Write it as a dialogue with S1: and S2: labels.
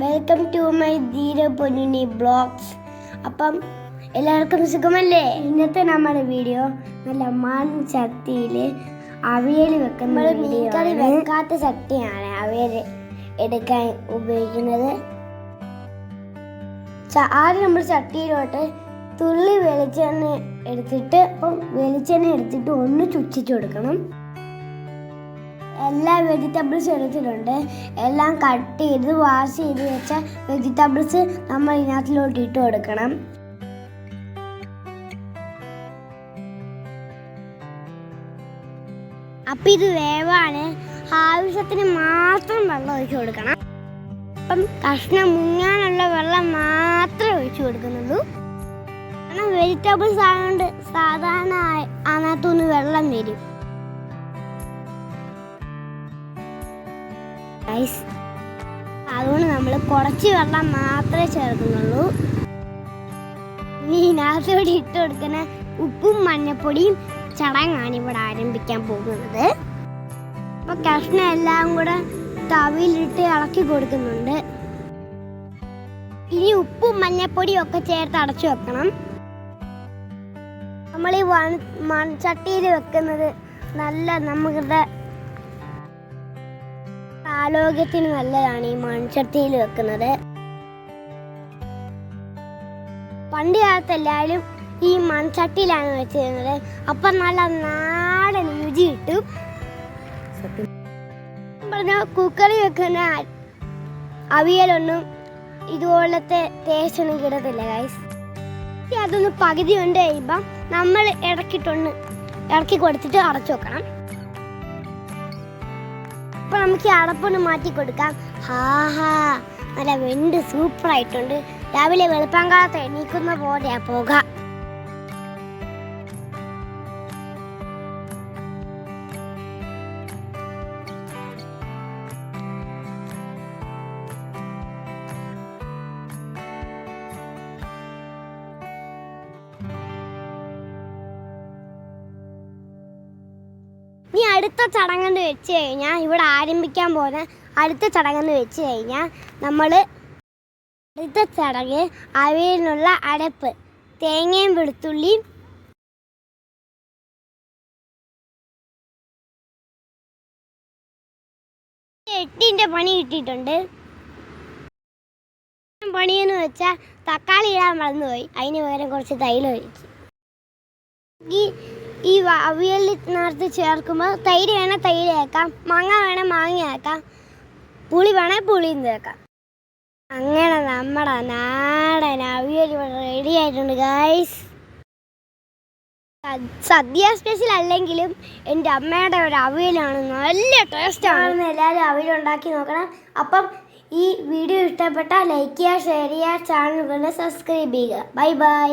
S1: Welcome to my ധീര പൊന്നുണ്ണി blogs അപ്പം എല്ലാവർക്കും സുഖമല്ലേ? ഇന്നത്തെ നമ്മുടെ വീഡിയോ നല്ല മൺ ശക്തിയിൽ അവിയൽ വെക്കുന്ന മീൻകറി വെക്കാത്ത ശക്തിയാണ് അവിയൽ എടുക്കാൻ ഉപയോഗിക്കുന്നത്. ആദ്യം നമ്മൾ ചട്ടിയിലോട്ട് തുള്ളി വെളിച്ചെണ്ണ എടുത്തിട്ട് അപ്പം വെളിച്ചെണ്ണ എടുത്തിട്ട് ഒന്ന് ചുറ്റിച്ചു കൊടുക്കണം. എല്ലാ വെജിറ്റബിൾസ് എടുത്തിട്ടുണ്ട്. എല്ലാം കട്ട് ചെയ്ത് വാഷ് ചെയ്ത് വെച്ച വെജിറ്റബിൾസ് നമ്മൾ ഇതിനകത്തിലോട്ട് ഇട്ട് കൊടുക്കണം. അപ്പം ഇത് വേവാണ്. ആവശ്യത്തിന് മാത്രം വെള്ളം ഒഴിച്ചു കൊടുക്കണം. അപ്പം കഷ്ണം മുങ്ങാനുള്ള വെള്ളം മാത്രമേ ഒഴിച്ചു കൊടുക്കുന്നുള്ളൂ. കാരണം വെജിറ്റബിൾസ് ആയതുകൊണ്ട് സാധാരണ അതിനകത്തുനിന്ന് വെള്ളം വരും. Guys, അതുകൊണ്ട് നമ്മൾ കുറച്ച് വെള്ളം മാത്രമേ ചേർക്കുന്നുള്ളൂ. ഇതിനകത്തോടെ ഇട്ട് കൊടുക്കുന്ന ഉപ്പും മഞ്ഞപ്പൊടിയും ചടങ്ങാണ് ഇവിടെ ആരംഭിക്കാൻ പോകുന്നത്. അപ്പോൾ കഷ്ണം എല്ലാം കൂടെ തവിയിലിട്ട് ഇളക്കി കൊടുക്കുന്നുണ്ട്. ഇനി ഉപ്പും മഞ്ഞപ്പൊടിയും ഒക്കെ ചേർത്ത് അടച്ചു വെക്കണം. നമ്മൾ ഈ മൺചട്ടിയിൽ വെക്കുന്നത് നല്ല നമ്മുടെ ആരോഗ്യത്തിന് നല്ലതാണ് ഈ മൺചട്ടിയിൽ വെക്കുന്നത്. പണ്ട് കാലത്ത് എല്ലാവരും ഈ മൺചട്ടിയിലാണ് വെച്ചിരുന്നത്. അപ്പം നല്ല നാടൻ രുചി കിട്ടും. പറഞ്ഞ കുക്കറി വെക്കുന്ന അവിയലൊന്നും ഇതുപോലത്തെ ടേസ്റ്റൊന്നും കിട്ടത്തില്ല ഗൈസ് അതൊന്ന് പകുതി കൊണ്ട് കഴിയുമ്പം നമ്മൾ ഇടക്കിട്ടൊന്ന് ഇറക്കി കൊടുത്തിട്ട് അടച്ചു വെക്കണം. അപ്പൊ നമുക്ക് ഈ അടപ്പൊന്ന് മാറ്റി കൊടുക്കാം. ഹാഹാ നല്ല വെണ്ട് സൂപ്പർ ആയിട്ടുണ്ട് രാവിലെ വെളുപ്പാങ്കാലത്ത് എണീക്കുന്ന പോലെയാ പോക. ഇനി അടുത്ത ചടങ്ങെന്ന് വെച്ച് കഴിഞ്ഞാൽ ഇവിടെ ആരംഭിക്കാൻ പോകുന്ന അടുത്ത ചടങ്ങെന്ന് വെച്ച് കഴിഞ്ഞാൽ നമ്മൾ അടുത്ത ചടങ്ങ് അവയിലുള്ള അടപ്പ് തേങ്ങയും വെളുത്തുള്ളിയും എട്ടിന്റെ പണി കിട്ടിയിട്ടുണ്ട്. പണിയെന്ന് വെച്ചാൽ തക്കാളി ഇടാൻ മറന്നുപോയി. അതിന് പകരം കുറച്ച് തൈലം ഈ ഈ അവിയലിൽ നേരത്തെ ചേർക്കുമ്പോൾ തൈര് വേണേൽ തൈര് ചേർക്കാം. മാങ്ങ വേണേൽ മാങ്ങ ചേർക്കാം. പുളി വേണേൽ പുളിയും ചേർക്കാം. അങ്ങനെ നമ്മുടെ നാടൻ അവിയൽ ഇവിടെ റെഡി ആയിട്ടുണ്ട് ഗൈസ് സദ്യ സ്പെഷ്യൽ അല്ലെങ്കിലും എന്റെ അമ്മയുടെ ഒരു അവിയലാണ് നല്ല ടേസ്റ്റാണ് എല്ലാവരും അവിയൽ ഉണ്ടാക്കി നോക്കണം. അപ്പം ഈ വീഡിയോ ഇഷ്ടപ്പെട്ടാൽ ലൈക്ക് ചെയ്യുക ഷെയർ ചെയ്യുക ചാനൽ സബ്സ്ക്രൈബ് ചെയ്യുക. Bye bye